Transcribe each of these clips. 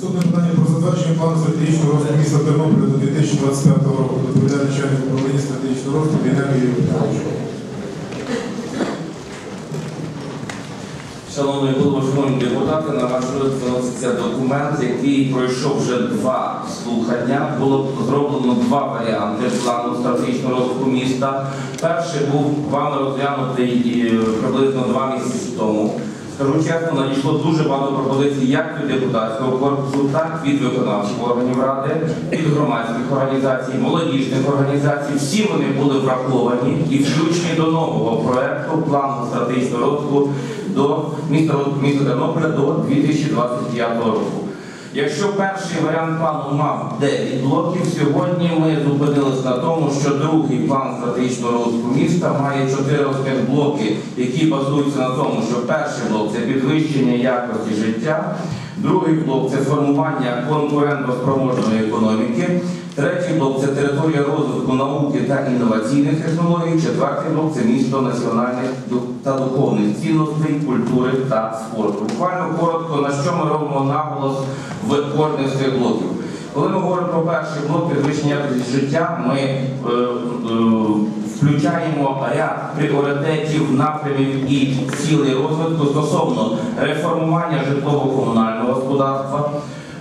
Наступне питання про затвердження плану стратегічного розвитку міста Тернополя до 2025 року. Доповідає начальник управління стратегічного розвитку Єнемій Юрій Шановний голово, шановні депутати, на ваш розгляд виноситься документ, який пройшов вже два слухання. Було зроблено два варіанти плану стратегічного розвитку міста. Перший був вами розглянутий е, приблизно два місяці тому. Скажу чесно, надійшло дуже багато пропозицій як від депутатського корпусу, так і від виконавчих органів ради, від громадських організацій, молодіжних організацій. Всі вони були враховані і включені до нового проекту плану стратегічного розвитку до міста міста Тернополя до 2025 року. Якщо перший варіант плану мав 9 блоків, сьогодні ми зупинилися на тому, що другий план стратегічного розвитку міста має 4 блоки, які базуються на тому, що перший блок це підвищення якості життя, другий блок це формування конкурентоспроможної економіки, третій блок це територія розвитку науки та інноваційних технологій, четвертий блок це місто національних та духовних цінностей, культури та спорту. Буквально коротко, на що ми робимо наголос в кожних з цих блоків. Коли ми говоримо про перший блок підвищення життя, ми е, е, включаємо ряд пріоритетів, напрямів і цілей розвитку стосовно реформування житлово-комунального господарства.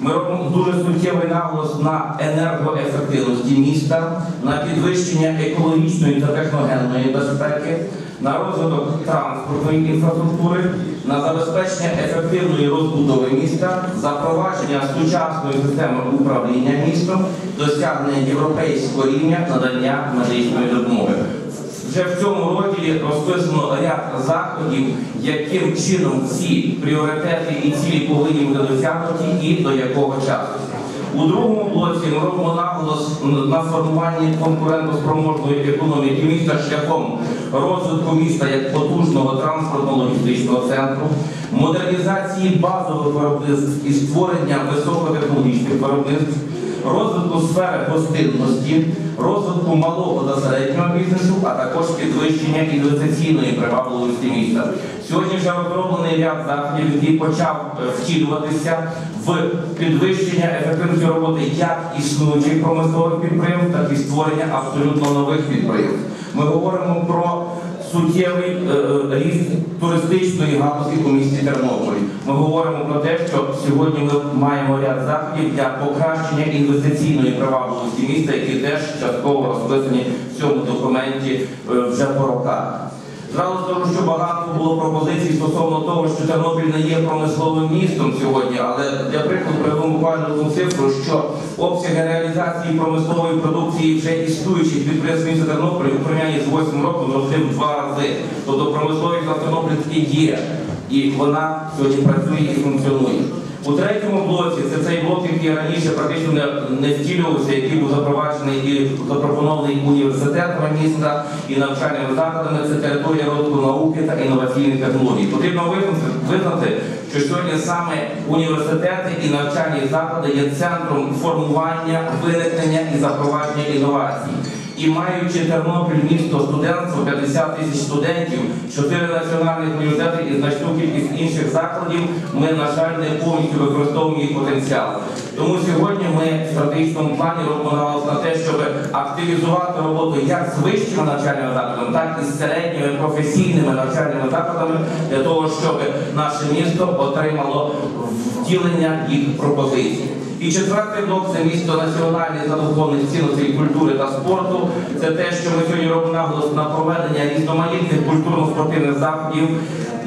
Ми робимо дуже суттєвий наголос на енергоефективності міста, на підвищення екологічної та техногенної безпеки, на розвиток транспортної інфраструктури, на забезпечення ефективної розбудови міста, запровадження сучасної системи управління містом, досягнення європейського рівня надання медичної допомоги. Вже в цьому розділі розписано ряд заходів, яким чином ці пріоритети і цілі повинні бути досягнуті і до якого часу. У другому блоці ми робимо наголос на формуванні конкурентоспроможної економіки міста шляхом розвитку міста як потужного транспортно-логістичного центру, модернізації базових виробництв і створення високотехнологічних виробництв розвитку сфери гостинності, розвитку малого та середнього бізнесу, а також підвищення інвестиційної привабливості міста. Сьогодні вже розроблений ряд заходів, який почав втілюватися в підвищення ефективності роботи як існуючих промислових підприємств, так і створення абсолютно нових підприємств. Ми говоримо про суттєвий е, ріст туристичної галузі у місті Тернополі. Ми говоримо про те, що сьогодні ми маємо ряд заходів для покращення інвестиційної привабливості міста, які теж частково розписані в цьому документі е, вже по роках. Зразу скажу, що багато було пропозицій стосовно того, що Тернопіль не є промисловим містом сьогодні, але для приведу буквально цифру, що обсяги реалізації промислової продукції вже існуючих підприємств міста Тернополя у порівнянні з 8 роком зросли в два рази. Тобто промисловість на Тернополі є, і вона сьогодні працює і функціонує. У третьому блоці це цей блок, який раніше практично не, втілювався, який був запроваджений і запропонований університетами міста і навчальними закладами. Це територія розвитку науки та інноваційних технологій. Потрібно визнати, що сьогодні саме університети і навчальні заклади є центром формування, виникнення і запровадження інновацій. І маючи Тернопіль місто студентство, 50 тисяч студентів, 4 національних університети і значну кількість інших закладів, ми, на жаль, не повністю використовуємо їх потенціал. Тому сьогодні ми в стратегічному плані робимо на те, щоб активізувати роботу як з вищими навчальними закладами, так і з середніми професійними навчальними закладами для того, щоб наше місто отримало втілення їх пропозицій. І четвертий блок це місто національних та духовних цінностей культури та спорту. Це те, що ми сьогодні робимо наголос на проведення різноманітних культурно-спортивних заходів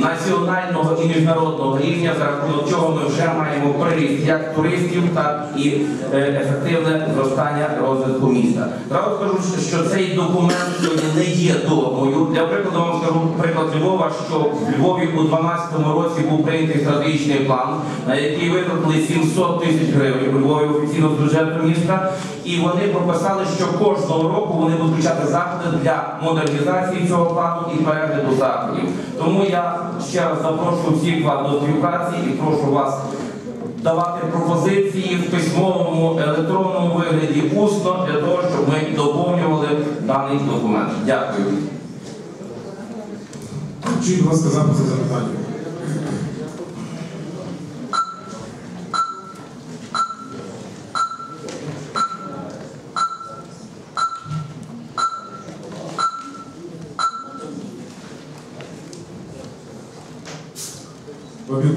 національного і міжнародного рівня, за рахунок чого ми вже маємо приріст як туристів, так і е, ефективне зростання розвитку міста. Зразу скажу, що цей документ сьогодні не є догмою. Для прикладу вам скажу приклад Львова, що в Львові у 2012 році був прийнятий стратегічний план, на який витратили 700 тисяч гривень у Львові офіційно з бюджету міста. І вони прописали, що кожного року вони будуть включати заходи для модернізації цього плану і перегляду заходів. Тому я ще раз запрошую всіх вас до співпраці і прошу вас давати пропозиції в письмовому електронному вигляді усно для того, щоб ми доповнювали даний документ. Дякую. Чи, будь ласка, запитання?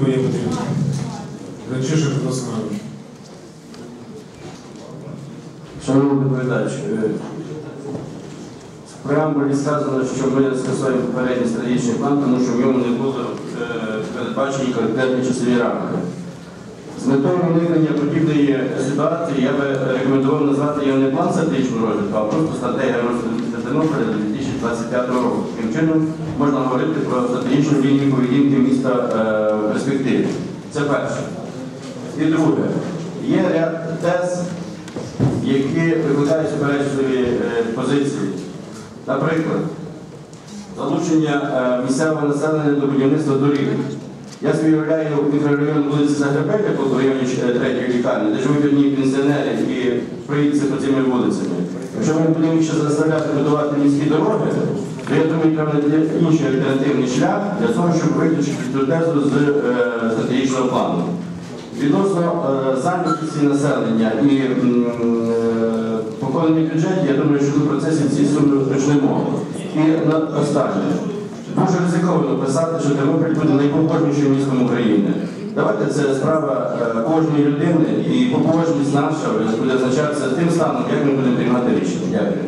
Петрівна. Гречишин Петро Семенович. Шановний доповідач, е, в преамбулі сказано, що ми скасуємо попередній стратегічний план, тому що в ньому не було е, передбачені конкретні часові рамки. З метою уникнення подібної ситуації я би рекомендував назвати його не план стратегічного розвитку, а просто стратегія розвитку Тернополя 2025 року. Таким чином можна говорити про стратегічну лінію поведінки міста е, в перспективі. Це перше. І друге, є ряд тез, які викликають суперечливі е, позиції. Наприклад, залучення е, місцевого населення до будівництва доріг. Я собі уявляю мікрорайон вулиці Загребелька по районі е, третьої лікарні, де живуть одні пенсіонери і проїдуться по цими вулицями. Якщо ми будемо ще заставляти будувати міські дороги, то я думаю, треба знайти інший альтернативний шлях для того, щоб виключити цю тезу з е, стратегічного плану. Відносно е, зайнятості населення і е, поколений бюджет, я думаю, що в процесі ці суми почнемо. І на останнє. Дуже ризиковано писати, що Тернопіль буде найпоможнішим містом України. Давайте це справа е, кожної людини і побожність наша буде означатися тим станом, як ми будемо приймати рішення. Дякую.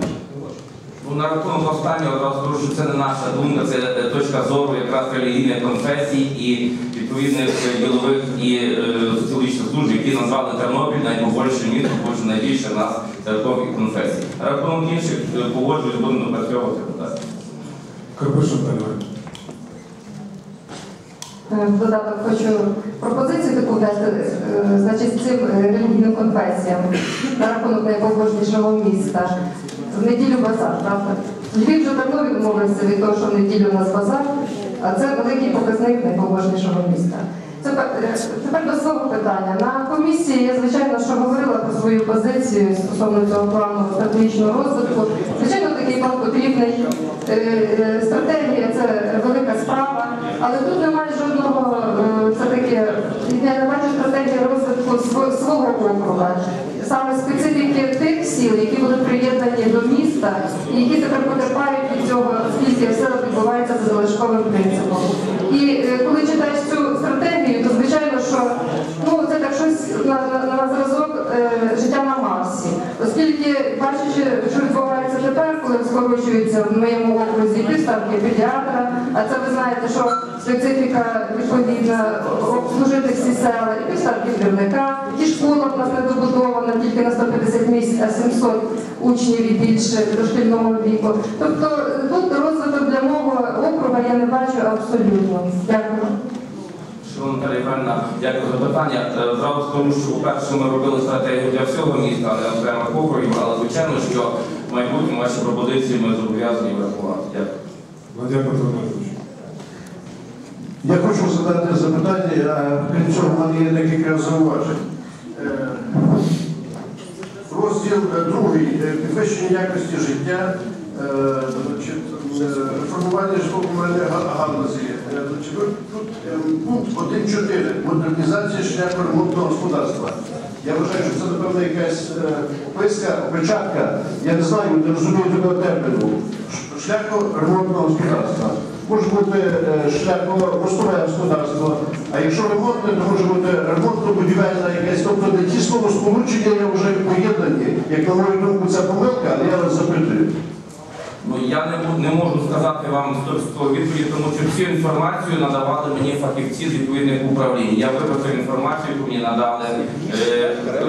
Ну, на рахунок останнього одразу скажу, що це не наша думка, це е, точка зору якраз релігійних конфесій і відповідних ділових і е, соціологічних служб, які назвали Тернопіль найбільшим містом, тому що найбільше в нас церковних конфесій. На рахунок інших погоджуюсь, будемо допрацьовувати. так. Карпишин Тальвай. Е, додаток хочу пропозицію таку дати, е, значить, цим е, релігійним конфесіям на рахунок найпобожнішого міста. В неділю базар, правда? Львів вже давно відмовився від того, що в неділю у нас базар, а це великий показник найпобожнішого міста. Тепер до свого питання. На комісії я, звичайно, що говорила про свою позицію стосовно цього плану стратегічного розвитку. Звичайно, такий план потрібний. Стратегія це велика справа, але тут немає жодного е, це таке. Я не бачу стратегії розвитку свого округа. Саме специфіки тих сіл, які були приєднані до міста, і які тепер потерпають від цього, оскільки все відбувається за залишковим принципом. І е, коли читаєш цю стратегію, то звичайно, що ну це так щось на, на, на зразок е, життя на Марсі. Оскільки відбувається тепер, скорочується в моєму окрузі півставки педіатра, а це ви знаєте, що специфіка відповідна обслужити всі села, і півставки двірника, і школа в нас не добудована тільки на 150 місць, а 700 учнів і більше дошкільного віку. Тобто е, тут розвиток для мого округа я не бачу абсолютно. Дякую. Шановна Наталія Іванівна, дякую за питання. Е, Зразу скажу, що по-перше, ми робили стратегію для всього міста, а не окремих округів, але звичайно, що в майбутньому ваші пропозиції ми зобов'язані врахувати. Дякую. Надя Петро Я хочу задати запитання, а крім цього, в мене є декілька зауважень. Е, Розділ другий е, підвищення якості життя, значить, е, реформування житлово-комунальної га- галузі. Тут пункт 1.4 модернізація шляху ремонтного господарства. Я вважаю, що це, напевно, якась е, описка, опечатка, я не знаю, не розумію такого терміну. Шляху ремонтного господарства. Може бути е, шляхо-мостове господарство, а якщо ремонтне, то може бути ремонтно-будівельна якась, тобто не ті словосполучення я вже поєднані. Як на мою думку, це помилка, але я вас запитую. Ну я не, не можу сказати вам 100% відповіді, тому що всю інформацію надавали мені фахівці з відповідних управлінь. Я виписав інформацію, яку мені надали е, е,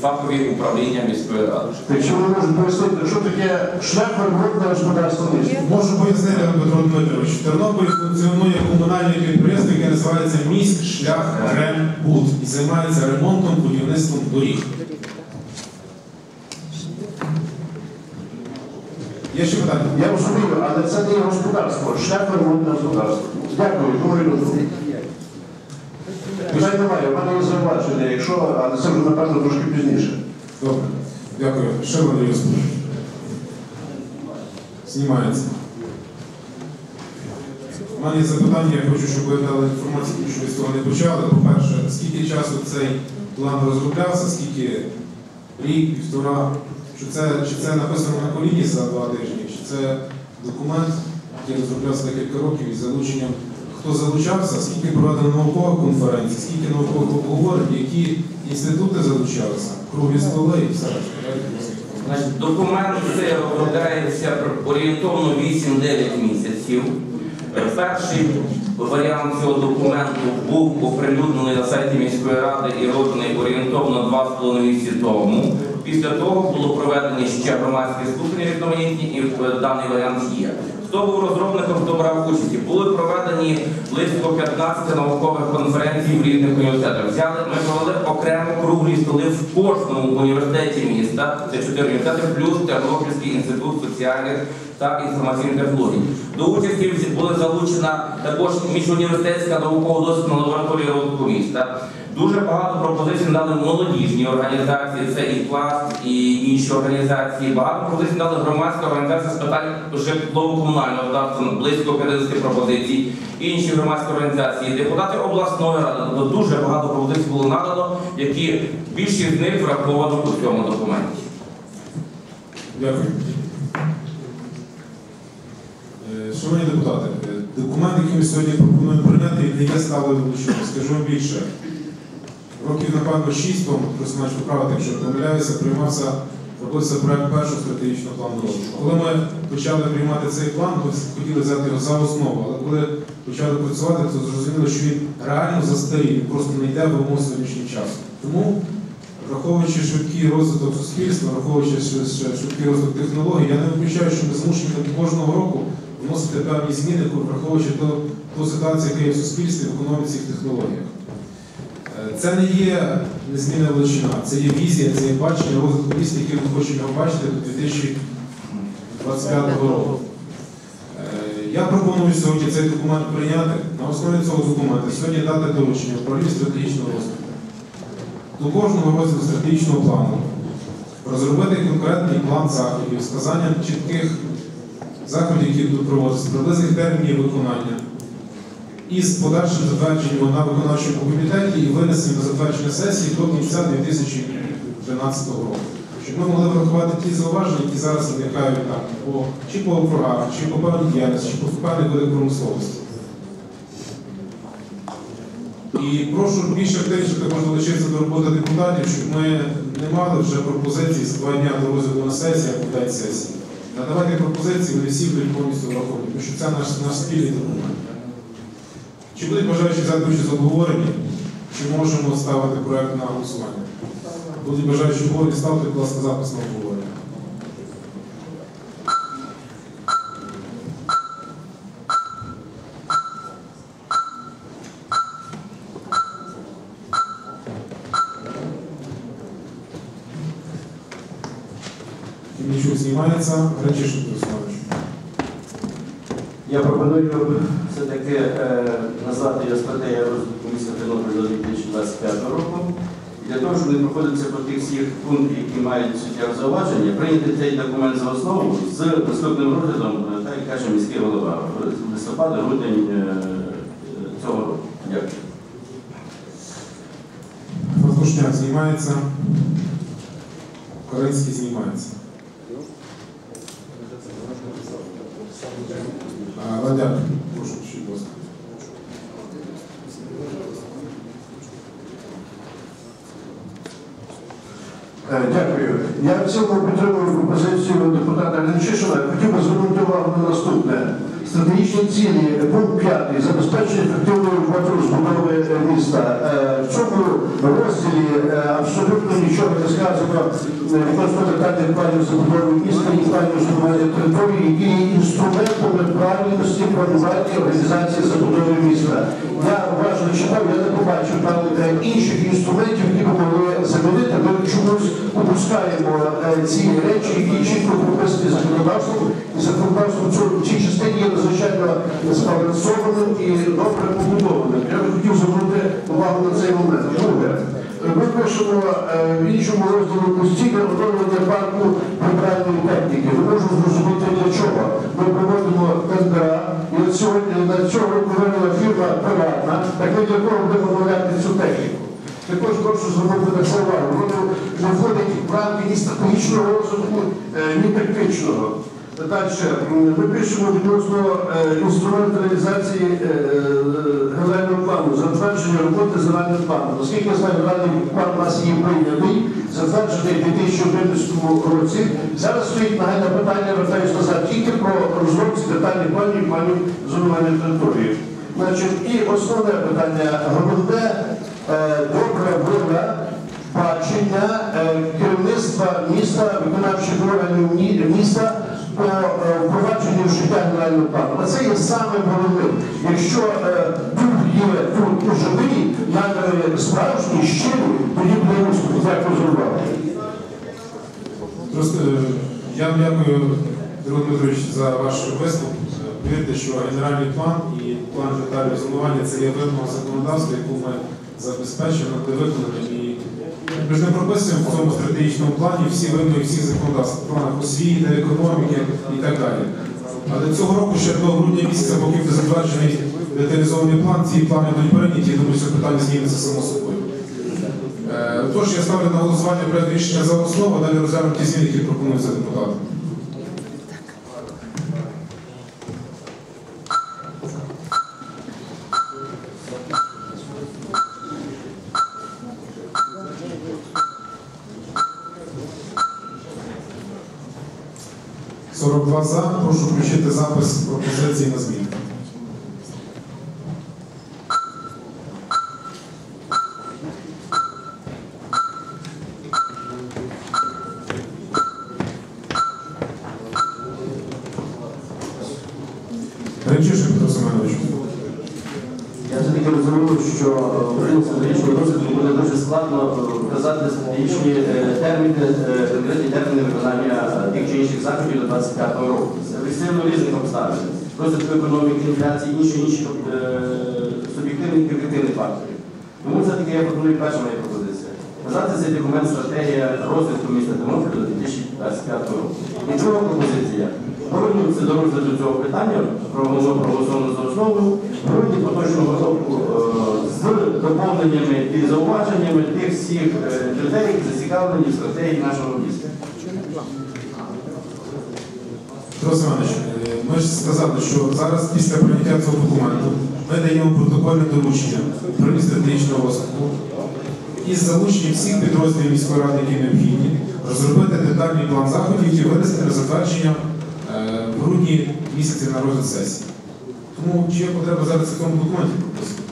фахові управління міської ради. Якщо ви можете пояснити, що таке шляхо-ремонтне господарство міста? Можу пояснити, Петро Дмитрович. В Тернополі функціонує комунальне підприємство, яке називається Міськ шлях Рембуд і займається ремонтом, будівництвом доріг. Є ще питання? Я розумію, але це не господарство, шляхо-ремонтне господарство. Дякую, думаю, думаю. Питань немає, в мене є зауваження, якщо, але це вже напевно трошки пізніше. Добре. Дякую. Ще Шерман Йосипович. Знімається. У мене є запитання, я хочу, щоб ви дали інформацію, що ви з того не почали. По-перше, скільки часу цей план розроблявся, скільки рік, півтора, чи це, чи це написано на коліні за два тижні, чи це документ, який розроблявся декілька років із залученням хто залучався, скільки проведено наукових конференцій, скільки наукових обговорень, які інститути залучалися, круглі столи і все. Значить, документ цей розробляється орієнтовно 8-9 місяців. Перший варіант цього документу був оприлюднений на сайті міської ради і розданий орієнтовно 2,5 місяці тому. Після того було проведені ще громадські слухання різноманітні, і е, даний варіант є. Хто був розробником, хто брав участь? Були проведені близько 15 наукових конференцій в різних університетах. Взяли, ми провели окремо круглі столи в кожному університеті міста, це чотири університети, плюс Тернопільський інститут соціальних та інформаційних технологій. До участі була залучена також міжуніверситетська науково-дослідна лабораторія розвитку міста. Дуже багато пропозицій дали молодіжні організації, це і пласт, і інші організації. Багато пропозицій дали громадська організація з питань житлово-комунального господарства, близько 50 пропозицій, інші громадські організації, депутати обласної ради. Тобто дуже багато пропозицій було надано, які більшість з них враховано у цьому документі. Дякую. Е, Шановні депутати, е, документ, який ми сьогодні пропонуємо прийняти, не є сталою величиною. Скажу більше. Років, напевно, 6 тому, маєш поправити, якщо помиляюся, приймався, робився проект першого стратегічного плану розвитку. Коли ми почали приймати цей план, ми хотіли взяти його за основу, але коли почали працювати, то зрозуміло, що він реально застарів, просто не йде в умов сьогоднішнього часу. Тому Враховуючи швидкий розвиток суспільства, враховуючи швидкий розвиток технологій, я не виключаю, що ми змушені кожного року вносити певні зміни, враховуючи ту ситуацію, яка є в суспільстві, в економіці і в технологіях. Це не є незмінна величина, це є візія, це є бачення розвитку міста, яке ми хочемо бачити до 2025 року. Е, Я пропоную сьогодні цей документ прийняти. На основі цього документу сьогодні дати доручення управління стратегічного розвитку до кожного розділу стратегічного плану розробити конкретний план заходів, сказання чітких заходів, які будуть проводитися, приблизних термінів виконання із подальшим затвердженням на виконавчому комітеті і винесенням на затвердження сесії до кінця 2013 року. Щоб ми могли врахувати ті зауваження, які зараз виникають там, по, чи по округах, чи по певній діяльності, чи по певних видах промисловості. І прошу більш активніше також долучитися до роботи депутатів, щоб ми не мали вже пропозицій з два дня до розгляду на сесії або день сесії. Надавайте пропозиції, вони всі будуть повністю враховані, тому що це наш, наш спільний документ. Чи будуть бажаючі взяти участь в обговоренні, чи можемо ставити проект на голосування? Будуть бажаючі обговорення, ставте, будь ласка, запис на обговорення. Нічого знімається, речі Русланович. Я пропоную все-таки е, назвати стратегія розвитку міста Тернопіль до 2025 року. Для того, щоб не проходитися по тих всіх пунктів, які мають суттєве зауваження, прийняти цей документ за основу з наступним розглядом, е, так як каже міський голова, в листопада, грудень е, е, цього року. Дякую. Франкушняк знімається. Коринський знімається. Ладяк, прошу, ще, будь ласка. Е, Дякую. Я в цьому підтримую пропозицію депутата Ленчишина. Хотів би звернути увагу на наступне. Стратегічні цілі, пункт 5, забезпечення ефективної роботи розбудови е, міста. Е, В цьому розділі е, абсолютно нічого не сказано е, відносно детальних планів забудови міста і планів розбудови території, які є інструментами правильності планування організації забудови міста. Я уважно читав, я не побачив там е, інших інструментів, які б могли замінити. Ми чомусь опускаємо е, ці речі, які чітко прописані законодавством, і законодавство в в цій частині є надзвичайно збалансованим і добре побудованим. Я би хотів звернути увагу на цей момент. Друге, ми пишемо е, в іншому розділі постійне оновлення парку прибральної техніки. Не можу зрозуміти для чого. Ми проводимо тендера, і от сьогодні на цього виявила фірма приватна, так ми для кого будемо мовляти цю техніку. Також прошу звернути на це увагу. Воно не входить в рамки ні стратегічного розвитку, е, ні тактичного. Далі ми пишемо відносно е, інструменталізації е, е, генерального плану, затвердження роботи загального плану. Оскільки я знаю, генеральний план у нас є прийнятий, затверджений у 2011 році. Зараз стоїть нагальне питання, вертаюсь назад, тільки про розробці детальних планів і планів зонування території. Значить, і основне питання, головне, добра воля бачення керівництва міста, виконавчих органів міста по е, впровадженню життя генерального плану. А це є самим головним. Якщо е, тут є тут живий, наміри справжні, щирі, тоді буде успіх. Дякую за увагу. Е, я дякую, Дмитро Дмитрович, за ваш виступ. Е, Повірте, що генеральний план і план детального зонування це є вимога законодавства, яку ми забезпечуємо, де виконані. Ми ж не прописуємо в цьому стратегічному плані всі вимоги всіх законодавства, планах освіти, економіки і так далі. Але цього року ще до грудня місяця, поки буде затверджений деталізований план, ці плани будуть прийняті, я думаю, що питання зміниться само собою. Е, Тож я ставлю на голосування проєкт рішення за основу, далі розглянемо ті зміни, які пропонуються депутатам. «42 за. Прошу включити запис пропозицій на зміни. Гринчишин Петро Семенович. Я все-таки розумію, що е, Український стратегічний розвиток буде дуже складно е, вказати стратегічні е, терміни, конкретні терміни виконання тих чи інших заходів до 25 року. Це сильно різних обставин. Розвитку економіки, інфляції, інші інші суб'єктивних і об'єктивних факторів. Тому все-таки я пропоную перша моя пропозиція. Вважати цей документ стратегія розвитку міста Тернополя до 2025 року. І друга пропозиція. Повернутися до розгляду цього питання, проголосовано проголосовано за основу, проводити поточну розробку е, з доповненнями і зауваженнями тих всіх е, людей, які зацікавлені в стратегії нашого міста. Петро Семенович, е, ми ж сказали, що зараз після прийняття цього документу ми даємо протокольне доручення про стратегічного розвитку із залученням всіх підрозділів міської ради, які необхідні, розробити детальний план заходів і винести на затвердження грудні місяці на розгляд сесії. Тому чи є потреба зараз в цьому документі прописати?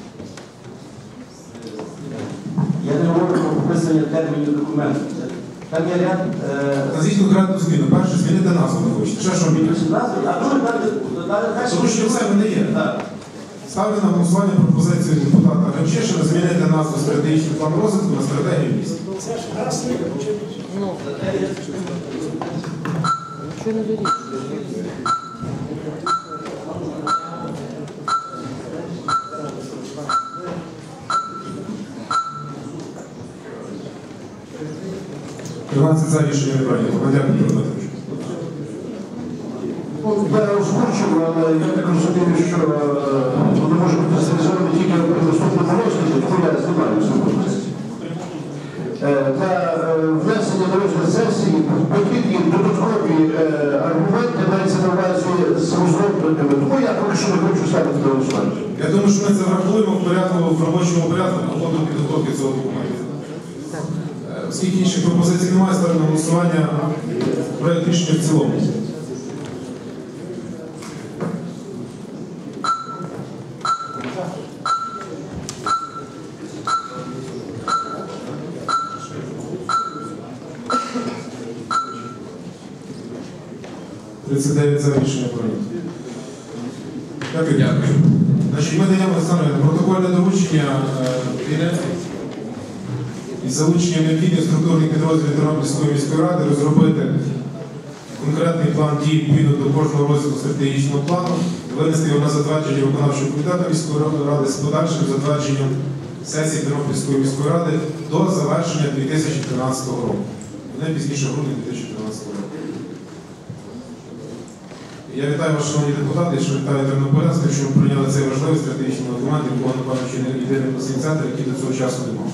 Я не говорю про прописання термінів документу. Це- Там є ряд е, Назвіть конкретну зміну. Перше, змінити назву не хочете. Ще що міняти? назви, а друге далі. Тому що все вони є. Ставлю на голосування пропозицію депутата Гончишина змінити назву стратегічний план розвитку на стратегію міста. Тринадцять за рішення не прийнято. Дякую, Петро Дмитрович. Я озвучив, але я так розумію, що е, воно може бути реалізовано тільки при наступному розгляді, тому я знімаю цю. Е, Для е, внесення на розгляд сесії потрібні додаткові аргументи, мається на увазі з розробленими. Тому я поки що не хочу ставити на голосування. Я думаю, що ми це врахуємо в порядку в робочому порядку по ходу підготовки цього документу. Оскільки інших пропозицій немає, ставлю на голосування проект рішення в цілому. Тридцять за рішення прийнято. Дякую. Дякую. Ми даємо Олександру, протокольне доручення е, із залученням необхідних структурних підрозділів Тернопільської міської ради розробити конкретний план дій відповідно до кожного розділу стратегічного плану, винести його на затвердження виконавчого комітету міської ради з подальшим затвердженням сесії Тернопільської міської ради до завершення 2013 року. Не пізніше грудня 2013 року. Я вітаю вас, шановні депутати, що вітаю Тернополян, з що ви прийняли цей важливий стратегічний документ, якого, напевно, не єдиний обласний центр, який до цього часу не мав.